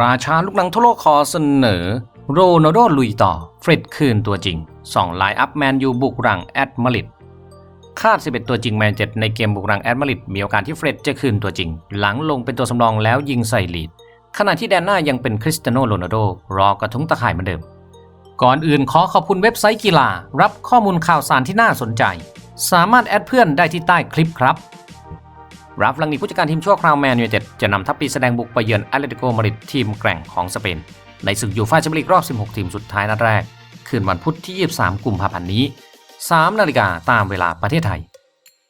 ราชาลูกหนังทั่วโลกขอเสนอ โรนัลโดลุยต่อ เฟร็ดคืนตัวจริงส่องไลน์อัพแมนยูบุกรังแอดมาริดคาด 11 ตัวจริงแมนเจ็ดในเกมบุกรังแอดมาริดมีโอกาสที่เฟร็ดจะคืนตัวจริง หลังลงเป็นตัวสำรองแล้วยิงใส่ลีด ขณะที่แดนหน้ายังเป็นคริสเตียโนโรนัลโดรอกระทุ้งตะข่ายเหมือนเดิม ก่อนอื่นขอขอบคุณเว็บไซต์กีฬา รับข้อมูลข่าวสารที่น่าสนใจ สามารถแอดเพื่อนได้ที่ใต้คลิปครับ รับลังนีผู้จัดการทีมชั่วคราวแมนยูเต็ดจะนำทัพปีแสดงบุกไปเยือนแอตเลติโกมาริดทีมแกร่งของสเปน ในศึกยูฟ่าแชมเปี้ยนลีกรอบ 16 ทีมสุดท้ายนัดแรก คืนวันพุธที่ 23 กุมภาพันธ์นี้ 3 นาฬิกาตามเวลาประเทศไทย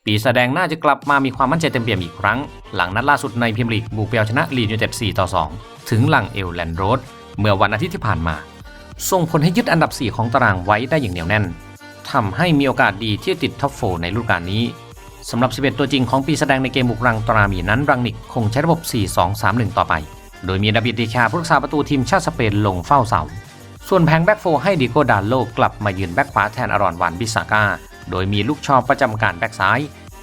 ปีแสดงน่าจะกลับมามีความมั่นใจเต็มเปี่ยมอีกครั้ง หลังนัดล่าสุดในพรีเมียร์ลีกบุกไปเอาชนะลีดยูเต็ด 4 ต่อ 2 ถึงหลังเอลแลนโรดเมื่อวันอาทิตย์ที่ผ่านมาส่งผลให้ยึดอันดับ 4 ของตารางไว้ได้อย่างเหนียวแน่นทำให้มีโอกาสดีที่จะติดท็อปโฟในฤดูกาลนี้ สำหรับ 11 ตัวจริงของปีแสดงในเกมบุกรังตรามีนั้นรังนิกคงใช้ระบบ 4-2-3-1 ต่อไป โดยมีดาบิดดีคาผู้รักษาประตูทีมชาติสเปนลงเฝ้าเสา ส่วนแผงแบ็กโฟร์ให้ดิโกดาโลกลับมายืนแบ็กขวาแทนอรอนวันบิสาก้า โดยมีลูกชอบประจำการแบ็กซ้าย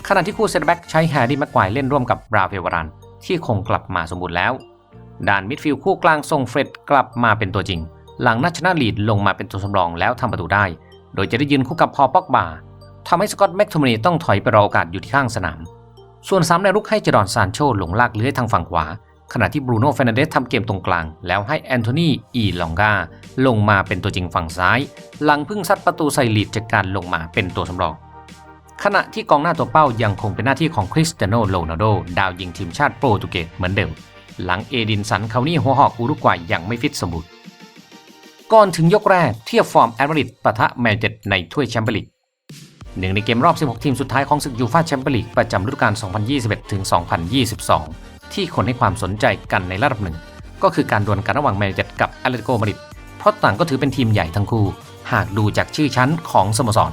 ขณะที่คู่เซตแบ็กใช้แฮร์รี่แม็กควายเล่นร่วมกับบราเววรัน ที่คงกลับมาสมบูรณ์แล้ว ด้านมิดฟิลด์คู่กลางทรงเฟร็ดกลับมาเป็นตัวจริง หลังนัชนาลีดลงมาเป็นตัวสำรองแล้วทำประตูได้ โดยจะได้ยืนคู่กับพอปอกบา ทำให้สกอตต์แม็กโทมินีต้องถอยไปรอโอกาสอยู่ที่ข้างสนาม ส่วนซ้ำในรุกให้เจดอนซานโชหลงลากเลื้อยทางฝั่งขวา ขณะที่บรูโน่เฟรนเดสทำเกมตรงกลาง แล้วให้แอนโทนีอีลองกาลงมาเป็นตัวจริงฝั่งซ้าย หลังพึ่งซัดประตูใส่ลีดจากการลงมาเป็นตัวสำรองขณะที่กองหน้าตัวเป้ายังคงเป็นหน้าที่ของคริสเตียโนโรนัลโดดาวยิงทีมชาติโปรตุเกสเหมือนเดิม หลังเอดินสันเขานี่หัวหอกอุรุกวัยยังไม่ฟิตสมบูรณ์ก่อนถึงยกแรกเทียบฟอร์มแอดมาริดปะทะแมนเจ็ดในถ้วยแชมเปี้ยนลีก หนึ่งในเกมรอบ 16 ทีมสุดท้ายของศึกยูฟ่าแชมเปี้ยนลีกประจำฤดูกาล 2021 ถึง 2022 ที่คนให้ความสนใจกันในระดับหนึ่ง ก็คือการดวลกันระหว่างแมนเจ็ดกับแอตเลติโกมาดริดเพราะต่างก็ถือเป็นทีมใหญ่ทั้งคู่ หากดูจากชื่อชั้นของสโมสร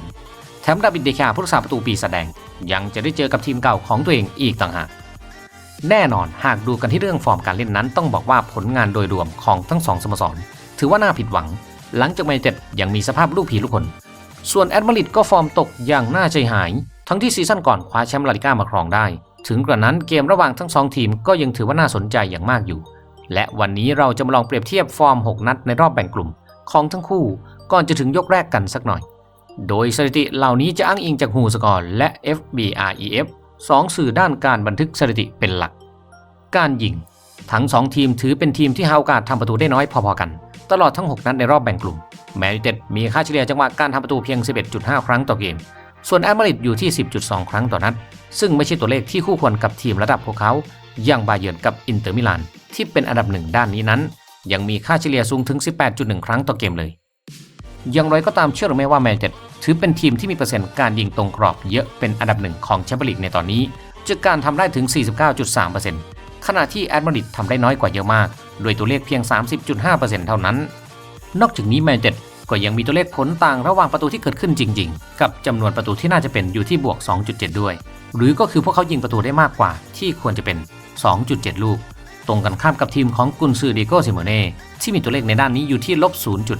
แถมดาบิดเดคาผู้รักษาประตูปีแสดง ยังจะได้เจอกับทีมเก่าของตัวเองอีกต่างหากแน่นอนหากดูกันที่เรื่องฟอร์มการเล่นนั้น ต้องบอกว่าผลงานโดยรวมของทั้งสองสโมสร ถือว่าน่าผิดหวัง หลังจากแมนเจ็ดยังมีสภาพลูกผีลูกคน ส่วนแอดมาริดก็ฟอร์มตกอย่างน่าใจหาย ทั้งที่ซีซั่นก่อนคว้าแชมป์ลาลิก้ามาครองได้ ถึงกระนั้นเกมระหว่างทั้งสองทีมก็ยังถือว่าน่าสนใจอย่างมากอยู่ และวันนี้เราจะมาลองเปรียบเทียบฟอร์ม 6 นัดในรอบแบ่งกลุ่ม ของทั้งคู่ก่อนจะถึงยกแรกกันสักหน่อย โดยสถิติเหล่านี้จะอ้างอิงจากฮูสกอร์และ FBREF สองสื่อด้านการบันทึกสถิติเป็นหลัก การยิง ทั้ง 2 ทีมถือเป็นทีมที่หากาสทำประตูได้น้อยพอๆกัน ตลอดทั้ง 6 นัดในรอบแบ่งกลุ่ม แมนยูเต็ดมีค่าเฉลี่ยจังหวะการทำประตูเพียง 11.5 ครั้งต่อเกม ส่วนแอตมาริดอยู่ที่ 10.2 ครั้งต่อนัด ซึ่งไม่ใช่ตัวเลขที่คู่ควรกับทีมระดับพวกเขา อย่างบาเยิร์นกับอินเตอร์มิลานที่เป็นอันดับหนึ่งด้านนี้นั้น ยังมีค่าเฉลี่ยสูงถึง 18.1 ครั้งต่อเกมเลย อย่างไรก็ตามเชื่อหรือไม่ว่าแมนยูเต็ดถือเป็นทีมที่มีเปอร์เซ็นต์การยิงตรงกรอบเยอะเป็นอันดับหนึ่งของแชมเปี้ยนลีกในตอนนี้จากการทำได้ถึง 49.3% ขณะที่แอตมาริดทำได้น้อยกว่าเยอะมากโดยตัวเลขเพียง 30.5%เท่านั้น นอกจากนี้แมนเต็ดก็ยังมีตัวเลขผลต่างระหว่างประตูที่เกิดขึ้นจริง ๆ กับจำนวนประตูที่น่าจะเป็นอยู่ที่บวก 2.7 ด้วย หรือก็คือพวกเขายิงประตูได้มากกว่าที่ควรจะเป็น 2.7 ลูก ตรงกันข้ามกับทีมของกุนซือดิโกซิโมเน่ที่มีตัวเลขในด้านนี้อยู่ที่ลบ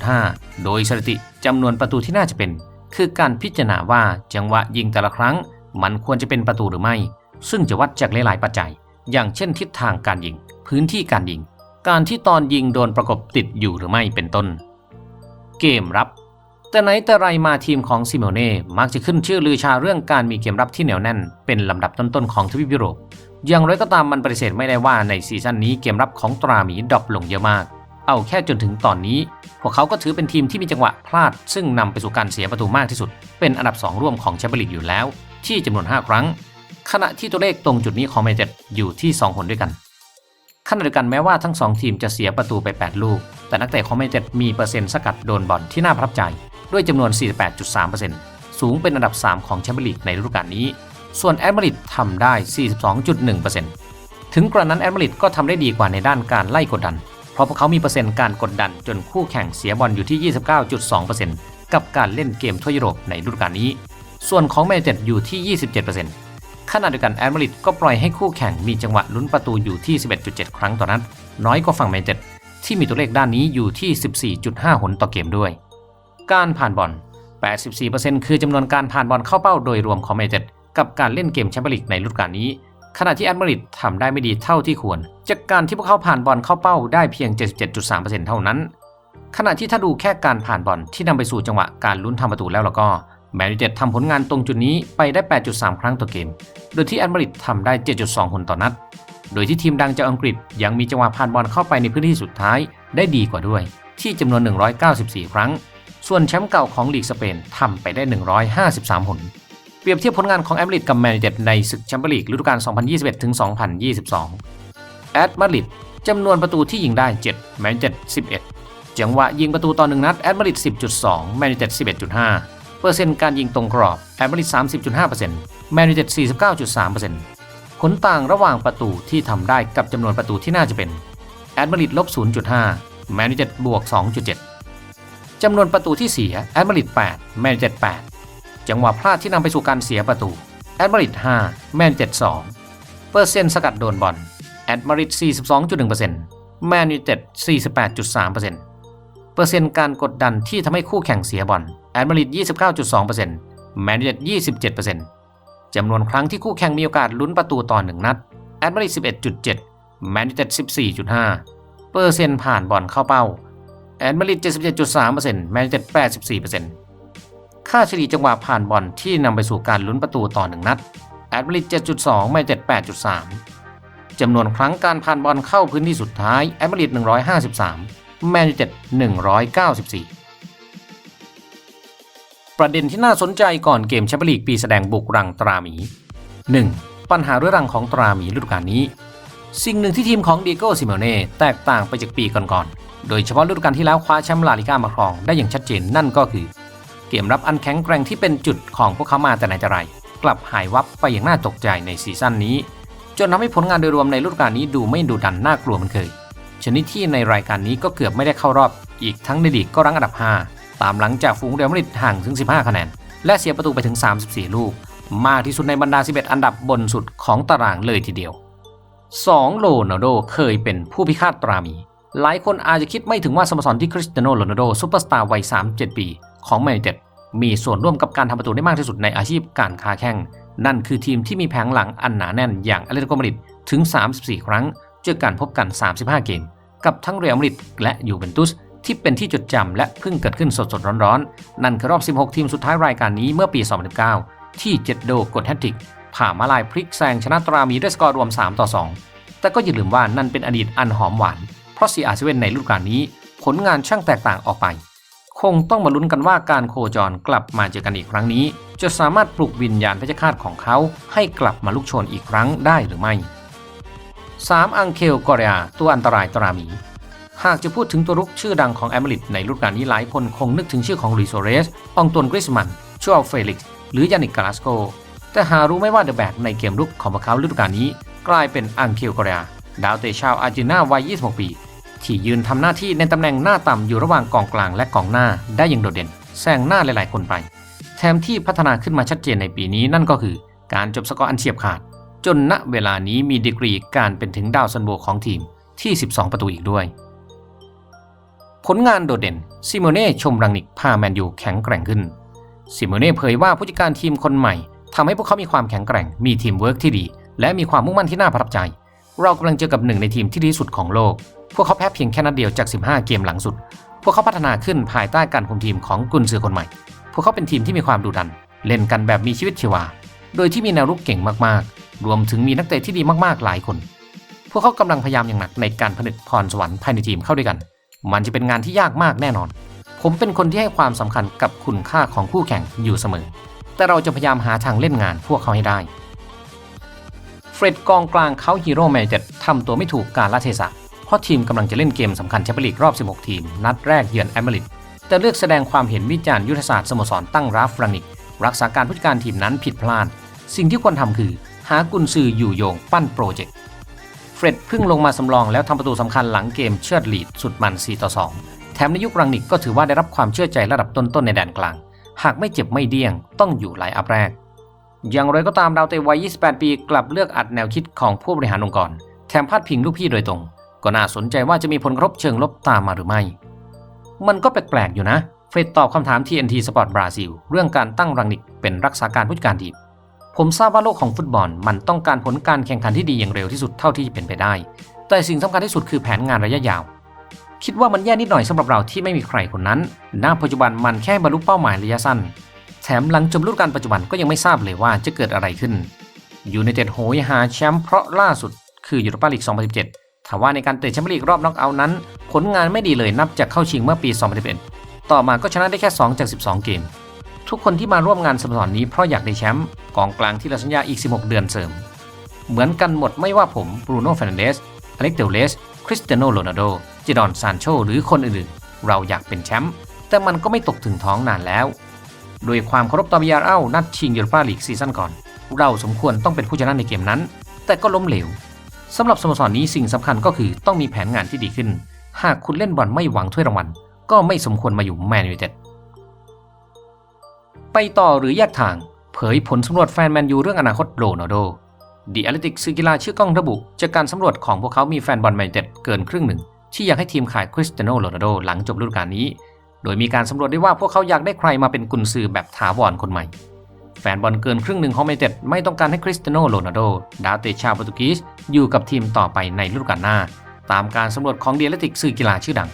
0.5 โดยสถิติจำนวนประตูที่น่าจะเป็น คือการพิจารณาว่าจังหวะยิงแต่ละครั้ง มันควรจะเป็นประตูหรือไม่ ซึ่งจะวัดจากหลายๆปัจจัย อย่างเช่นทิศทางการยิง พื้นที่การยิง การที่ตอนยิงโดนประกบติดอยู่หรือไม่เป็นต้น เกมรับ แต่ไหนแต่ไรมาทีมของซิโมเน่มักจะขึ้นชื่อลือชาเรื่องการมีเกมรับที่เหนียวแน่น เป็นลำดับต้นๆของทวีปยุโรป อย่างไรก็ตามมันปฏิเสธไม่ได้ว่าในซีซั่นนี้เกมรับของตราหมีดรอปลงเยอะมาก เอาแค่จนถึงตอนนี้ พวกเขาก็ถือเป็นทีมที่มีจังหวะพลาด ซึ่งนำไปสู่การเสียประตูมากที่สุด เป็นอันดับ 2 ร่วมของแชมเปี้ยนลีกอยู่แล้ว ที่จำนวน 5 ครั้ง ขณะที่ตัวเลขตรงจุดนี้ของแมนเจ็ดอยู่ที่ 2 คนด้วยกันขณะเดียวกันแม้ว่าทั้ง 2 ทีมจะเสียประตูไป 8 ลูก แต่นักเตะของแมนเจ็ดมีเปอร์เซ็นต์สกัดโดนบอลที่น่าประทับใจ ด้วยจำนวน 48.3%สูงเป็นอันดับ 3 ของแชมเปี้ยนลีกในฤดูกาลนี้ ส่วนแอดมาริดทำได้ 42.1%ถึงกระนั้นแอดมาริดก็ทำได้ดีกว่าในด้านการไล่กดดัน เพราะพวกเขามีเปอร์เซ็นต์การกดดันจนคู่แข่งเสียบอลอยู่ที่ 29.2%กับการเล่นเกมทั่วยุโรปในฤดูกาลนี้ ส่วนของแมนเจ็ดอยู่ที่ 27% ขณะเดียวกันแอดมาริดก็ปล่อยให้คู่แข่งมีจังหวะลุ้นประตูอยู่ที่ 11.7 ครั้งต่อนัดน้อยกว่าฝั่งแมนเจ็ดที่มีตัวเลขด้านนี้อยู่ที่ 14.5 หนต่อเกมด้วย การผ่านบอล 84%คือจำนวนการผ่านบอลเข้าเป้าโดยรวมของแมนเจ็ดกับการเล่นเกมแชมเปี้ยนลีกในฤดูกาลนี้ ขณะที่แอดมาริดทำได้ไม่ดีเท่าที่ควร จากการที่พวกเขาผ่านบอลเข้าเป้าได้เพียง 77.3%เท่านั้น ขณะที่ถ้าดูแค่การผ่านบอลที่นำไปสู่จังหวะการลุ้นทำประตูแล้วแล้วก็ แมนยูเต็ดทำผลงานตรงจุดนี้ไปได้ 8.3 ครั้งต่อเกม โดยที่แอดมาริดทำได้ 7.2 คนต่อนัด โดยที่ทีมดังจากอังกฤษยังมีจังหวะผ่านบอลเข้าไปในพื้นที่สุดท้ายได้ดีกว่าด้วย ที่จำนวน 194 ครั้ง ส่วนแชมป์เก่าของลีกสเปนทำไปได้ 153 หน เปรียบเทียบผลงานของแอดมาริดกับแมนยูเต็ดในศึกแชมเปี้ยนลีกฤดูกาล 2021ถึง2022 แอดมาริดจำนวนประตูที่ยิงได้ 7 แมนยูเต็ด11 จังหวะยิงประตูต่อหนึ่งนัดแอดมาริด10.2 แมนยูเต็ด11.5 อร์เซ็นต์การยิงตรงกรอบแอดมาริด30.5%แมนยูเต็ด49.3%ผลต่างระหว่างประตูที่ทำได้กับจำนวนประตูที่น่าจะเป็นแอดมาริดลบ 0.5 แมนยูเต็ดบวก 2.7 จำนวนประตูที่เสีย แอดมาริด 8 แมนยูเต็ด 8 จังหวะพลาดที่นำไปสู่การเสียประตู แอดมาริด 5 แมนยูเต็ด 2 เปอร์เซ็นต์สกัดโดนบอล แอดมาริด 42.1%แมนยูเต็ด 48.3%เปอร์เซ็นต์การกดดันที่ทำให้คู่แข่งเสียบอล แอดมาริด29.2%แมนยูเต็ด27%จำนวนครั้งที่คู่แข่งมีโอกาสลุ้นประตูต่อหนึ่งนัด แอดมาริด11.7 แมนยูเต็ด14.5 เปอร์เซ็นต์ผ่านบอลเข้าเป้า แอดมาริด77.3%แมนยูเต็ด84%ค่าเฉลี่ยจังหวะผ่านบอลที่นำไปสู่การลุ้นประตูต่อหนึ่งนัด แอดมาริด7.2 แมนยูเต็ด8.3 จำนวนครั้งการผ่านบอลเข้าพื้นที่สุดท้าย แอดมาริด153 แมนยูเต็ด194 ประเด็นที่น่าสนใจก่อนเกมแชมเปี้ยนลีกปีแสดงบุกรังตราหมี 1. ปัญหาเรื้อรังของตราหมีฤดูกาลนี้ สิ่งหนึ่งที่ทีมของดีโก้ซิเมเน่แตกต่างไปจากปีก่อนๆ โดยเฉพาะฤดูกาลที่แล้วคว้าแชมป์ลาลิก้ามาครองได้อย่างชัดเจนนั่นก็คือ เกมรับอันแข็งแกร่งที่เป็นจุดของพวกเขามาแต่ไหนแต่ไรกลับหายวับไปอย่างน่าตกใจในซีซั่นนี้ จนทำให้ผลงานโดยรวมในฤดูกาลนี้ดูไม่ดูดันน่ากลัวเหมันเคยชนิดที่ในรายการนี้ก็เกือบไม่ได้เข้ารอบ อีกทั้งในลีกก็รั้งอันดับ5 ตามหลังจากฝูงเรอัลมาดริดห่างถึง 15 คะแนน และเสียประตูไปถึง 34 ลูก มากที่สุดในบรรดา 11 อันดับบนสุดของตารางเลยทีเดียว 2. โรนัลโดเคยเป็นผู้พิฆาตตรามี หลายคนอาจจะคิดไม่ถึงว่าสโมสรที่คริสเตียโนโรนัลโดซูเปอร์สตาร์วัย 37 ปี ของแมนยูเต็ดมีส่วนร่วมกับการทำประตูได้มากที่สุดในอาชีพการค้าแข่ง นั่นคือทีมที่มีแผงหลังอันหนาแน่นอย่างอเลติโกมาดริดถึง 34 ครั้งเจอการพบกัน 35 เกม กับทั้งเรอัลมาดริดและยูเวนตุส ที่เป็นที่จดจำและเพิ่งเกิดขึ้นสดๆร้อนๆ นั่นคือรอบ 16 ทีมสุดท้ายรายการนี้เมื่อปี 2019 ที่เจ็ดโดกดแฮตทริกผ่ามาลายพลิกแซงชนะตรามีด้วยสกอร์รวม 3 ต่อ 2 แต่ก็อย่าลืมว่านั่นเป็นอดีตอันหอมหวาน เพราะซีอาร์เซเว่นในฤดูกาลนี้ ผลงานช่างแตกต่างออกไป คงต้องมาลุ้นกันว่าการโคจรกลับมาเจอกันอีกครั้งนี้ จะสามารถปลุกวิญญาณเพชฌฆาตของเขาให้กลับมาลุกโชนอีกครั้งได้หรือไม่ 3. อังเคลกอริอาตัวอันตรายตรามี หากจะพูดถึงตัวรุกชื่อดังของแอมเบริดในฤดูกาลนี้หลายคนคงนึกถึงชื่อของลุยโซเรสอองตวนกริสมันชัวเฟลิกซ์ หรือยานิกกาลาสโก แต่หารู้ไม่ว่าเดอะแบกในเกมรุกของพวกเขาฤดูกาลนี้ กลายเป็นอังเคลกริอาดาวเตะชาวอาร์เจนตินาวัย 26 ปี ที่ยืนทำหน้าที่ในตำแหน่งหน้าต่ำอยู่ระหว่างกองกลางและกองหน้าได้อย่างโดดเด่นแซงหน้าหลายๆ คนไป แถมที่พัฒนาขึ้นมาชัดเจนในปีนี้นั่นก็คือ การจบสกอร์อันเฉียบขาด จนณเวลานี้มีดีกรีการเป็นถึงดาวซันโบของทีมที่ 12 ประตูอีกด้วย ผลงานโดดเด่น ซิโมเน่ชมรังนิกพาแมนยูแข็งแกร่งขึ้น ซิโมเน่เผยว่าผู้จัดการทีมคนใหม่ทำให้พวกเขามีความแข็งแกร่ง มีทีมเวิร์กที่ดี และมีความมุ่งมั่นที่น่าประทับใจ เรากำลังเจอกับหนึ่งในทีมที่ดีสุดของโลก พวกเขาแพ้เพียงแค่นัดเดียวจาก 15 เกมหลังสุด พวกเขาพัฒนาขึ้นภายใต้การคุมทีมของกุนซือคนใหม่ พวกเขาเป็นทีมที่มีความดุดัน เล่นกันแบบมีชีวิตชีวา โดยที่มีแนวรุกเก่งมากๆ รวมถึงมีนักเตะที่ดีมากๆ หลายคน พวกเขากำลังพยายามอย่างหนักในการผนึกพรสวรรค์ภายในทีมเข้าด้วยกัน มันจะเป็นงานที่ยากมากแน่นอน ผมเป็นคนที่ให้ความสำคัญกับคุณค่าของคู่แข่งอยู่เสมอ แต่เราจะพยายามหาทางเล่นงานพวกเขาให้ได้ เฟร็ดกองกลางเขาฮีโร่แมนเจ็ดทำตัวไม่ถูกการละเทศะ เพราะทีมกำลังจะเล่นเกมสำคัญแชมเปี้ยนลีกรอบ 16 ทีม นัดแรกเยือนแอมเบริดแต่เลือกแสดงความเห็นวิจารณ์ยุทธศาสตร์สโมสรตั้งราฟรังนิก รักษาการผู้จัดการทีมนั้นผิดพลาด สิ่งที่ควรทำคือ หากุนซืออยู่โยงปั้นโปรเจกต์ เฟร็ดเพิ่งลงมาสำรองแล้วทำประตูสำคัญหลังเกมเชือดลีดสุดมัน 4 ต่อ 2 แถมในยุครังนิกก็ถือว่าได้รับความเชื่อใจระดับต้น ๆ ในแดนกลาง หากไม่เจ็บไม่เดี้ยงต้องอยู่ไลน์อัพแรก อย่างไรก็ตามดาวเตะวัย 28 ปีกลับเลือกอัดแนวคิดของผู้บริหารองค์กร แถมพาดพิงลูกพี่โดยตรง ก็น่าสนใจว่าจะมีผลกระทบเชิงลบตามมาหรือไม่ มันก็แปลกๆอยู่นะ เฟร็ดตอบคำถาม TNT Sport Brazil เรื่องการตั้งรังนิกเป็นรักษาการผู้จัดการทีม ผมทราบว่าโลกของฟุตบอลมันต้องการผลการแข่งขันที่ดีอย่างเร็วที่สุดเท่าที่จะเป็นไปได้ แต่สิ่งสำคัญที่สุดคือแผนงานระยะยาว คิดว่ามันแย่นิดหน่อยสำหรับเราที่ไม่มีใครคนนั้น ณ ปัจจุบันมันแค่บรรลุเป้าหมายระยะสั้น แถมหลังจบฤดูกาลปัจจุบันก็ยังไม่ทราบเลยว่าจะเกิดอะไรขึ้น ยูไนเต็ดโหยหาแชมป์เพราะล่าสุดคือยูโรปาลีก 2017ถามว่าในการเตะแชมเปี้ยนลีกรอบน็อกเอาท์นั้น ผลงานไม่ดีเลยนับจากเข้าชิงเมื่อปี 2011 ต่อมาก็ชนะได้แค่ 2 จาก 12 เกม ทุกคนที่มาร่วมงานสโมสรนี้เพราะอยากได้แชมป์กองกลางที่เราสัญญาอีก 16 เดือนเสริม เหมือนกันหมดไม่ว่าผมบรูโน่เฟรนเดสอเล็กเดลเลสคริสเตียโนโรนัลโดจิดอนซานโชหรือคนอื่นๆ เราอยากเป็นแชมป์แต่มันก็ไม่ตกถึงท้องนานแล้ว โดยความเคารพต่อบีอาร์เอลนัดชิงยูโรปาลีกซีซั่นก่อน เราสมควรต้องเป็นผู้ชนะในเกมนั้น แต่ก็ล้มเหลวสำหรับสโมสรนี้สิ่งสำคัญก็คือต้องมีแผนงานที่ดีขึ้น หากคุณเล่นบอลไม่หวังถ้วยรางวัลก็ไม่สมควรมาอยู่แมนยูเต็ด ไปต่อหรือแยกทาง เผยผลสำรวจแฟนแมนยูเรื่องอนาคตโรนัลโดดีอ t ลติกสื่อกีฬาชื่อกล้องระบุ จากการสำรวจของพวกเขามีแฟนบอลแมนยูเต็ดเกินครึ่งหนึ่ง ที่อยากให้ทีมขายคริสเตียโนโรนัลโดหลังจบฤดูกาลนี้ โดยมีการสำรวจได้ว่าพวกเขาอยากได้ใครมาเป็นกุนซือแบบถาวรคนใหม่ แฟนบอลเกินครึ่งหนึ่งของแมนยูไนเต็ดไม่ต้องการให้คริสเตียโนโรนัลโดดาวเตะชาวโปรตุเกสอยู่กับทีมต่อไปในฤดูกาลหน้า ตามการสำรวจของดีอ t ลติกสื่อกีฬาชื่อดัง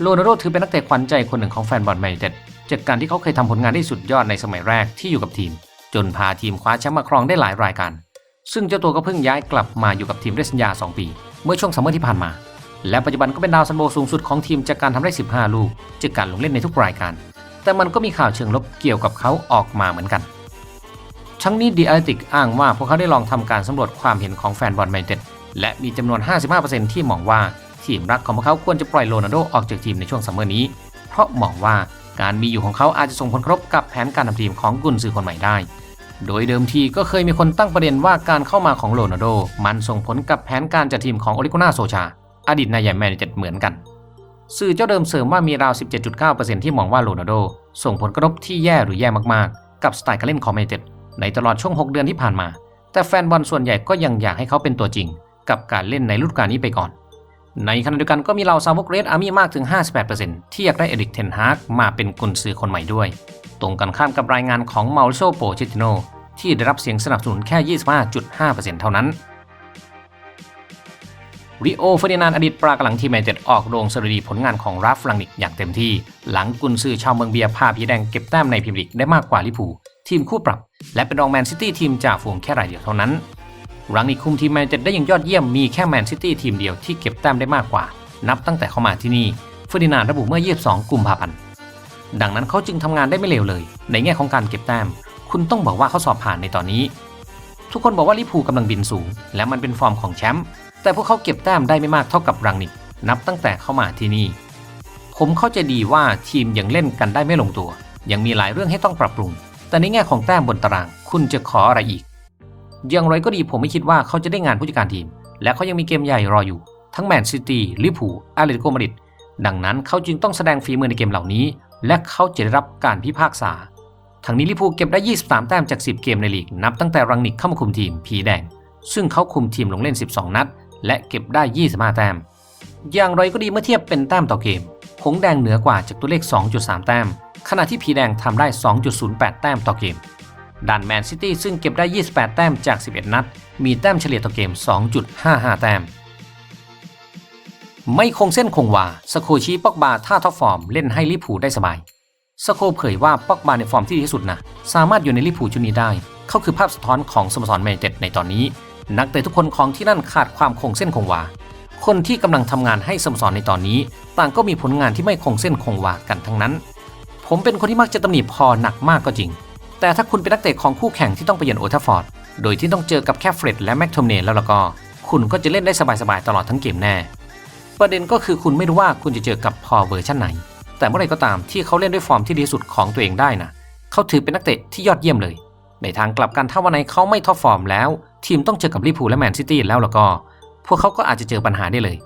โรนัลโดถือเป็นนักเตะขวัญใจคนหนึ่งของแฟนบอลแมนยูไนเต็ด จากการที่เขาเคยทำผลงานได้สุดยอดในสมัยแรกที่อยู่กับทีม จนพาทีมคว้าแชมป์มาครองได้หลายรายการ ซึ่งเจ้าตัวก็เพิ่งย้ายกลับมาอยู่กับทีมด้สัญญา 2 ปี เมื่อช่วงซัมเมอร์ที่ผ่านมา และปัจจุบันก็เป็นดาวซันโบสูงสุดของทีมจากการทำได้ 15 ลูก จากการลงเล่นในทุกรายการ แต่มันก็มีข่าวเชิงลบเกี่ยวกับเขาออกมาเหมือนกัน ทั้งนี้ดีอาร์ติกอ้างว่าพวกเขาได้ลองทำการสำรวจความเห็นของแฟนบอลแมนยูไนเต็ดและมีจำนวน 55%ที่มองว่าทีมรักของพวกเขาควรจะปล่อยโรนัลโดออกจากทีมในช่วงซัมเมอร์นี้ เพราะมองว่า การมีอยู่ของเขาอาจจะส่งผลกระทบกับแผนการทำทีมของกุนซือคนใหม่ได้ โดยเดิมทีก็เคยมีคนตั้งประเด็นว่าการเข้ามาของโรนัลโด มันส่งผลกับแผนการจัดทีมของโอลิโกนาโซชา อดีตนายใหญ่แมนยูเต็ดเหมือนกัน สื่อเจ้าเดิมเสริมว่ามีราว 17.9%ที่มองว่าโรนัลโด ส่งผลกระทบที่แย่หรือแย่มากๆ กับสไตล์การเล่นของแมนยูเต็ดในตลอดช่วง 6 เดือนที่ผ่านมา แต่แฟนบอลส่วนใหญ่ก็ยังอยากให้เขาเป็นตัวจริง กับการเล่นในฤดูกาลนี้ไปก่อน ในขณะเดียวกันก็มีเหล่าซาวกเรสอาร์มี่มากถึง 58%ที่อยากได้เอริกเทนฮากมาเป็นกุนซือคนใหม่ด้วย ตรงกันข้ามกับรายงานของมาริโซโปเชติโนที่ได้รับเสียงสนับสนุนแค่ 25.5%เท่านั้นริโอเฟอร์ดินานอดีตปรากหลังทีมแมนเจ็ดออกโรงสรุดีผลงานของราฟลังนิกอย่างเต็มที่ หลังกุนซือชาวเมืองเบียร์พาพีแดงเก็บแต้มในพรีเมียร์ลีกได้มากกว่าลิพูทีมคู่ปรับ และเป็นรองแมนซิตี้ทีมจ่าฝูงแค่รายเดียวเท่านั้น รังนิกคุมทีมแมนเจ็ดได้อย่างยอดเยี่ยมมีแค่แมนซิตี้ทีมเดียวที่เก็บแต้มได้มากกว่า นับตั้งแต่เข้ามาที่นี่เฟอร์ดินานระบุเมื่อ 22 กุมภาพันธ์ดังนั้นเขาจึงทำงานได้ไม่เลวเลย ในแง่ของการเก็บแต้ม คุณต้องบอกว่าเขาสอบผ่านในตอนนี้ ทุกคนบอกว่าลิพูลกำลังบินสูง และมันเป็นฟอร์มของแชมป์แต่พวกเขาเก็บแต้มได้ไม่มากเท่ากับรังนิกนับตั้งแต่เข้ามาที่นี่ ผมเข้าใจดีว่าทีมยังเล่นกันได้ไม่ลงตัว ยังมีหลายเรื่องให้ต้องปรับปรุง แต่ในแง่ของแต้มบนตาราง คุณจะขออะไรอีก อย่างไรก็ดีผมไม่คิดว่าเขาจะได้งานผู้จัดการทีม และเขายังมีเกมใหญ่รออยู่ ทั้งแมนซิตี้ลิพูอาร์เลติโกมาดริดดังนั้นเขาจึงต้องแสดงฝีมือในเกมเหล่านี้ และเขาจะได้รับการพิพากษาทั้งนี้ลิพูเก็บได้ 23 แต้มจาก 10 เกมในลีกนับตั้งแต่รังนิกเข้ามาคุมทีมผีแดง ซึ่งเขาคุมทีมลงเล่น 12 นัด และเก็บได้ 25 แต้ม อย่างไรก็ดีเมื่อเทียบเป็นแต้มต่อเกมหงแดงเหนือกว่าจากตัวเลข 2.3 แต้ม ขณะที่ผีแดงทำได้ 2.08 แต้มต่อเกม ด้านแมนซิตี้ซึ่งเก็บได้ 28 แต้มจาก 11 นัด มีแต้มเฉลี่ยต่อเกม 2.55 แต้ม ไม่คงเส้นคงวาสโคชีปอกบาท่าท็อปฟอร์มเล่นให้ลิพูได้สบายสโคเผยว่าปอกบาในฟอร์มที่ดีที่สุดนะสามารถอยู่ในลิพูชุดนี้ได้ เขาคือภาพสะท้อนของสโมสรแมนยูไนเต็ดในตอนนี้ นักเตะทุกคนของที่นั่นขาดความคงเส้นคงวาคนที่กำลังทำงานให้สโมสรในตอนนี้ ต่างก็มีผลงานที่ไม่คงเส้นคงวากันทั้งนั้น ผมเป็นคนที่มักจะตำหนิพอหนักมากก็จริง แต่ถ้าคุณเป็นนักเตะของคู่แข่งที่ต้องไปเยือนโอทัฟฟอร์ด โดยที่ต้องเจอกับแค่เฟร็ดและแม็กโทมเนแล้วล้วก็ คุณก็จะเล่นได้สบายๆตลอดทั้งเกมแน่ ประเด็นก็คือคุณไม่รู้ว่าคุณจะเจอกับพอเวอร์ชันไหน แต่เมื่อไรก็ตามที่เขาเล่นด้วยฟอร์มที่ดีสุดของตัวเองได้นะเขาถือเป็นนักเตะที่ยอดเยี่ยมเลย ในทางกลับกันถ้าวันไหนเขาไม่ท็อปฟอร์มแล้ว ทีมต้องเจอกับลิพูลและแมนซิตี้แล้วล้วก็ พวกเขาก็อาจจะเจอปัญหาได้เลย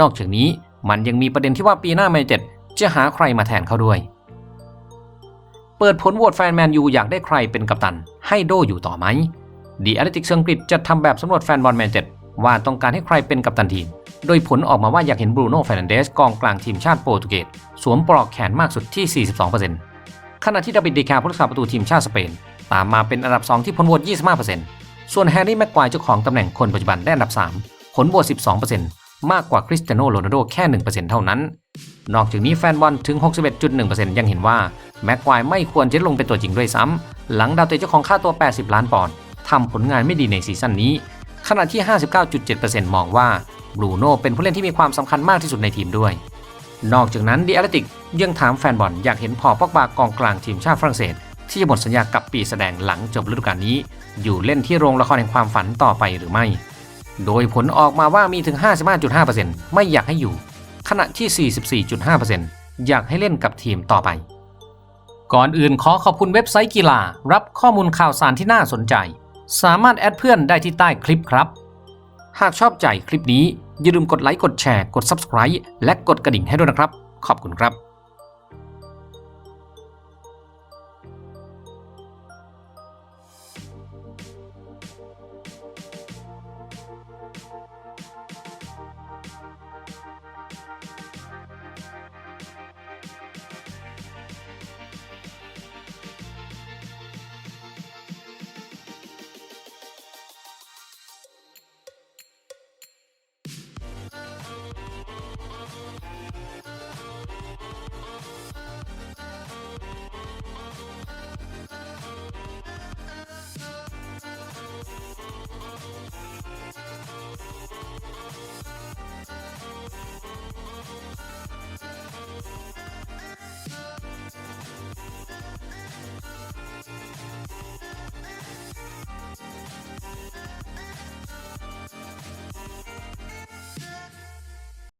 นอกจากนี้มันยังมีประเด็นที่ว่าปีหน้าแมนยูไนเต็ดจะหาใครมาแทนเขาด้วย เปิดผลโหวตแฟนแมนยูอยากได้ใครเป็นกัปตัน ให้โดอยู่ต่อไหมดีแอตเลติกอังกฤษจะทำแบบสำรวจแฟนบอลแมนเต็ดว่าต้องการให้ใครเป็นกัปตันทีม โดยผลออกมาว่าอยากเห็นบรูโน่เฟรนันเดสกองกลางทีมชาติโปรตุเกสสวมปลอกแขนมากสุดที่ 42%ขณะที่ดาวิดเดคาผู้รักษาประตูทีมชาติสเปน ตามมาเป็นอันดับ 2 ที่ผลโหวต25%ส่วนแฮร์รี่แม็กควายเจ้าของตำแหน่งคนปัจจุบันได้อันดับ 3 ผลโหวต12%มากกว่าคริสเตียโนโรนัลโดแค่ 1%เท่านั้น นอกจากนี้แฟนบอลถึง 61.1%ยังเห็นว่า แม็กควายไม่ควรจะลงเป็นตัวจริงด้วยซ้ำ หลังดาวเตะเจ้าของค่าตัว 80 ล้านปอนด์ทำผลงานไม่ดีในซีซั่นนี้ ขณะที่ 59.7%มองว่าบรูโน่เป็นผู้เล่นที่มีความสำคัญมากที่สุดในทีมด้วย นอกจากนั้นดีแอตติกยังถามแฟนบอลอยากเห็นพอปอกบากองกลางทีมชาติฝรั่งเศส ที่จะหมดสัญญากับปีแสดงหลังจบฤดูกาลนี้ อยู่เล่นที่โรงละครแห่งความฝันต่อไปหรือไม่ โดยผลออกมาว่ามีถึง 55.5%ไม่อยากให้อยู่ ขณะที่ 44.5%อยากให้เล่นกับทีมต่อไป ก่อนอื่นขอขอบคุณเว็บไซต์กีฬา รับข้อมูลข่าวสารที่น่าสนใจ สามารถแอดเพื่อนได้ที่ใต้คลิปครับ หากชอบใจคลิปนี้อย่าลืมกดไลค์กดแชร์กด Subscribe และกดกระดิ่งให้ด้วยนะครับ ขอบคุณครับ